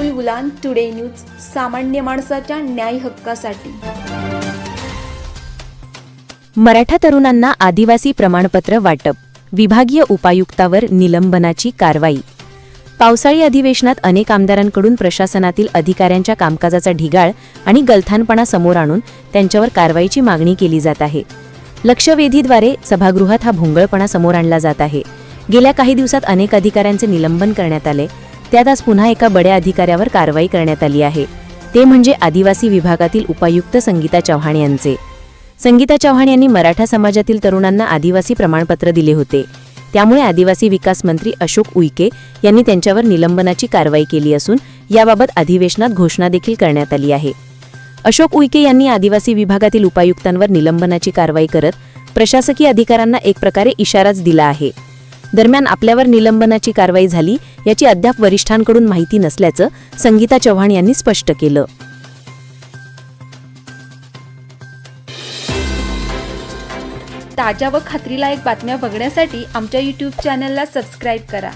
Rahul गुलान today news सामान्य माणसाच्या न्याय हक्कासाठी. मराठा तरुणांना आदिवासी प्रमाणपत्र वाटप विभागीय उपायुक्तावर निलंबनाची कारवाई. पावसाळी अधिवेशनात अनेक आमदारांकडून प्रशासनातील अधिकाऱ्यांच्या कामकाजाचा ढिगाळ आणि गलथानपणा समोर आणून त्यांच्यावर कारवाईची मागणी केली जात आहे. लक्षवेधीद्वारे सभागृहात हा भोंगळपणा समोर आणला जात आहे. गेल्या काही दिवसात अनेक अधिकाऱ्यांचे निलंबन करण्यात आले. त्यात आज पुन्हा एका बड्या अधिकाऱ्यावर कारवाई करण्यात आली आहे. ते म्हणजे आदिवासी विभागातील उपायुक्त संगीता चव्हाण यांचे. संगीता चव्हाण यांनी मराठा समाजातील तरुणांना आदिवासी प्रमाणपत्र दिले होते. त्यामुळे आदिवासी विकास मंत्री अशोक उईके यांनी त्यांच्यावर निलंबनाची कारवाई केली असून याबाबत अधिवेशनात घोषणा देखील करण्यात आली आहे. अशोक उईके यांनी आदिवासी विभागातील उपायुक्तांवर निलंबनाची कारवाई करत प्रशासकीय अधिकाऱ्यांना एक प्रकारे इशाराच दिला आहे. दरम्यान आपल्यावर निलंबनाची कारवाई झाली याची अद्याप वरिष्ठांकडून माहिती नसल्याचं संगीता चव्हाण यांनी स्पष्ट केलं. ताज्या व खात्रीलायक बातम्या बघण्यासाठी आमच्या यूट्यूब चॅनलला सबस्क्राईब करा.